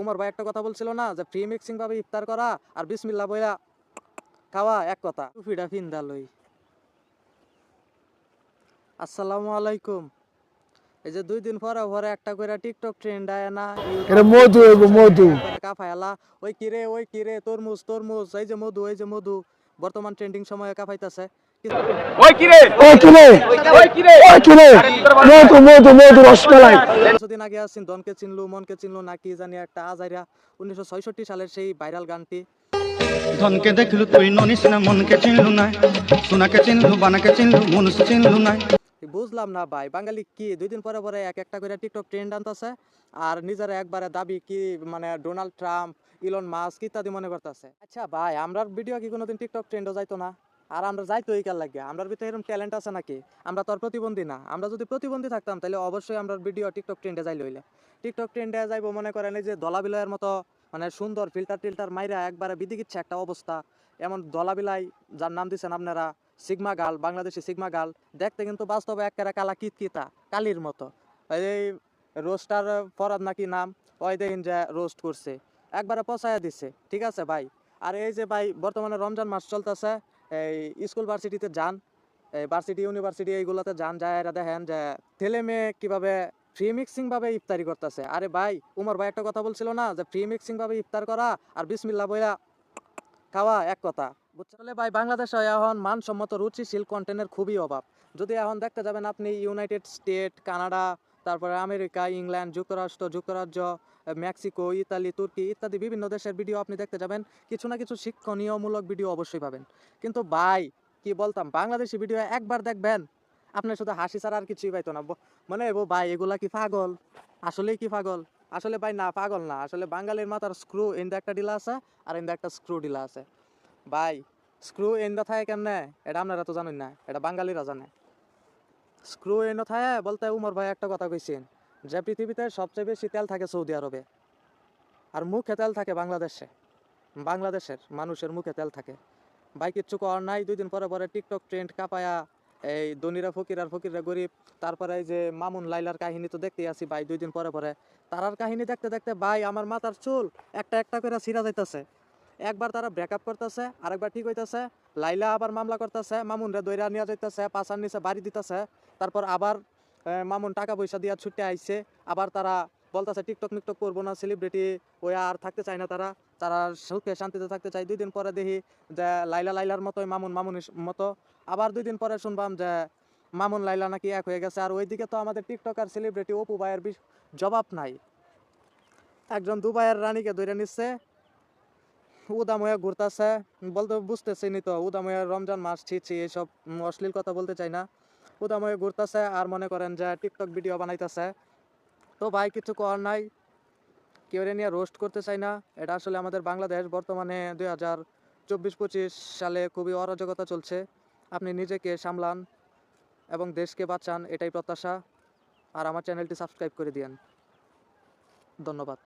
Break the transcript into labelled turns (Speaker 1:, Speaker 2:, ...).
Speaker 1: উমর ভাই একটা কথা বলছিল না যে ফ্রি মিক্সিং ভাবে ইফতার করা আর বিসমিল্লা বইয়া খাওয়া এক কথা। টুপিটা ফিন্দা লই। আসসালামু আলাইকুম। এই যে দুই দিন পরে পরে একটা করে টিকটক ট্রেন্ড আয় না
Speaker 2: এটা মধু হইব মধু।
Speaker 1: কাফায়ালা ওই কিরে ওই কিরে তরমুজ তরমুজ এই যে মধু এই যে মধু। বর্তমান ট্রেন্ডিং সময়ে কাফাইতাছে
Speaker 3: ওই কিরে?
Speaker 2: ও কিরে?
Speaker 3: ওই কিরে?
Speaker 2: ও কিরে? মধু মধু মধু রসমালাই।
Speaker 1: কিছুদিন আগে আসছেন দনকে চিনলু মনকে চিনলু নাকি জানি একটা আজাইরা। উনিশশো সালের সেই ভাইরাল গানটি।
Speaker 4: ধনকে দেখলু তুই ননিস না মনকে চিনলু নাই। সোনাকে চিনলু বানাকে চিনলু মনুষ চিনলু নাই।
Speaker 1: বুঝলাম না ভাই বাঙালি কি? দুই দিন পরে পরে এক একটা করে টিকটক ট্রেন্ড আনতেছে আর নিজের একবারে দাবি কি মানে ডোনাল্ড ট্রাম্প ইলন মাস্ক ইত্যাদি মনে করতেছে। আচ্ছা ভাই আমরার ভিডিও কি কোনোদিন টিকটক ট্রেন্ডও যাইতো না? আর আমরা যাইতো এই কাল লাগে আমরার ভিতরে এরকম ট্যালেন্ট আছে নাকি? আমরা তো আর প্রতিবন্ধী না। আমরা যদি প্রতিবন্ধী থাকতাম তাহলে অবশ্যই আমরা ভিডিও টিকটক ট্রেন্ডে যাইলে হইলে। টিকটক ট্রেন্ডে যাইবো মনে করেন এই যে দলাবিলয়ের মতো মানে সুন্দর ফিল্টার টিল্টার মাইরা একবারে বিদিকিচ্ছে একটা অবস্থা। এমন দলাবিলাই যার নাম দিচ্ছেন আপনারা সিগমা গাল, বাংলাদেশি সিগমা গাল, দেখতে কিন্তু বাস্তবে একেবারে কালা কিত কিতা কালির মতো। এই রোস্টার ফরাদ নাকি নাম? ওই দেখেন যে রোস্ট করছে। একবারে পচায়া দিছে। ঠিক আছে ভাই? আর এই যে ভাই, বর্তমানে রমজান মাস চলতেছে। এই স্কুল ভার্সিটিতে যান, এই ভার্সিটি, ইউনিভার্সিটি এইগুলোতে যান যায় এরা দেখেন যে ছেলে মেয়ে কীভাবে ফ্রি মিক্সিং ভাবে ইফতারি করতেছে। আরে ভাই, উমর ভাই একটা কথা বলছিল না যে ফ্রি মিক্সিং ভাবে ইফতার করা আর বিসমিল্লা বইয়া খাওয়া এক কথা। বুঝলে ভাই, বাংলাদেশে এখন মানসম্মত রুচিশীল কন্টেন্টের খুবই অভাব। যদি এখন দেখতে যাবেন আপনি ইউনাইটেড স্টেট কানাডা তারপরে আমেরিকা ইংল্যান্ড যুক্তরাষ্ট্র, যুক্তরাজ্য মেক্সিকো, ইতালি, তুর্কি ইত্যাদি বিভিন্ন দেশের ভিডিও আপনি দেখতে যাবেন। কিছু না কিছু শিক্ষণীয়মূলক ভিডিও অবশ্যই পাবেন। কিন্তু ভাই, কি বলতাম? বাংলাদেশি ভিডিও একবার দেখবেন আপনি শুধু হাসি ছাড়া আর কিছুই পাইতো না। মানে ও ভাই, এগুলা কি পাগল? আসলেই কি পাগল? আসলে ভাই, না, পাগল না। আসলে বাঙালির মাথার স্ক্রু এন্দা একটা ডিলা আছে আর এন্দা একটা স্ক্রু ডিলা আছে। ভাই স্ক্রু এন্দা থাকে কেমনে? এটা আপনারা তো জানেন না, এটা বাঙালিরা জানে। স্ক্রু এন্ড থাকে বলতে উমর ভাই একটা কথা কইছেন। যে পৃথিবীতে সবচেয়ে বেশি তেল থাকে সৌদি আরবে, আর মুখে তেল থাকে বাংলাদেশে, বাংলাদেশের মানুষের মুখে তেল থাকে। ভাই, কিচ্ছু করার নাই, দুই দিন পরে পরে টিকটক ট্রেন্ড কাপায়া, এই দনিরা ফকির আর ফকিররা গরিব, তারপরে এই যে মামুন লাইলার কাহিনী তো দেখতেই আছি ভাই, দুই দিন পরে পরে। তারার কাহিনী দেখতে দেখতে ভাই, আমার মাথার চুল একটা একটা করে ছিঁড়া যাইতেছে। একবার তারা ব্রেকআপ করতেছে, আরেকবার ঠিক হইতাছে, লাইলা আবার মামলা করতেছে মামুন রে দইরা নিয়ে যাইতেছে, পাশার নিচে বাড়ি দিতেছে, তারপর আবার মামুন টাকা পয়সা দিয়া ছুটে আইছে। আবার তারা বলতেছে, টিকটক মিকটক করব না সেলিব্রিটি ওই আর থাকতে চায় না তারা। তারা সুখে শান্তিতে থাকতে চায়। দুই দিন পরে দেখি যে লাইলা লাইলার মতোই মামুন মামুনের মতো। আবার দুই দিন পরে শুনবাম যে মামুন লাইলা নাকি এক হয়ে গেছে। আর ওইদিকে তো আমাদের টিকটক আর সেলিব্রিটি অপু ভাইয়ের জবাব নাই। একজন দুবাইয়ের রানীকে ধরে নিচ্ছে উদাময়া ঘুরতেছে। বলতে বুঝতেছি নি তো উদাময়া রমজান মাস, ছি এইসব অশ্লীল কথা বলতে চাই না। উদাময়া ঘুরতেছে আর মনে করেন যে টিকটক ভিডিও বানাইতেছে। তো ভাই, কিছু করার নাই। কেউ নিয়ে রোস্ট করতে চাই না। এটা আসলে আমাদের বাংলাদেশ। বর্তমানে দুই হাজার চব্বিশ পঁচিশ সালে খুবই অরাজকতা চলছে। আপনি নিজেকে সামলান এবং দেশকে বাঁচান, এটাই প্রত্যাশা। আর আমার চ্যানেলটি সাবস্ক্রাইব করে দিয়েন। ধন্যবাদ।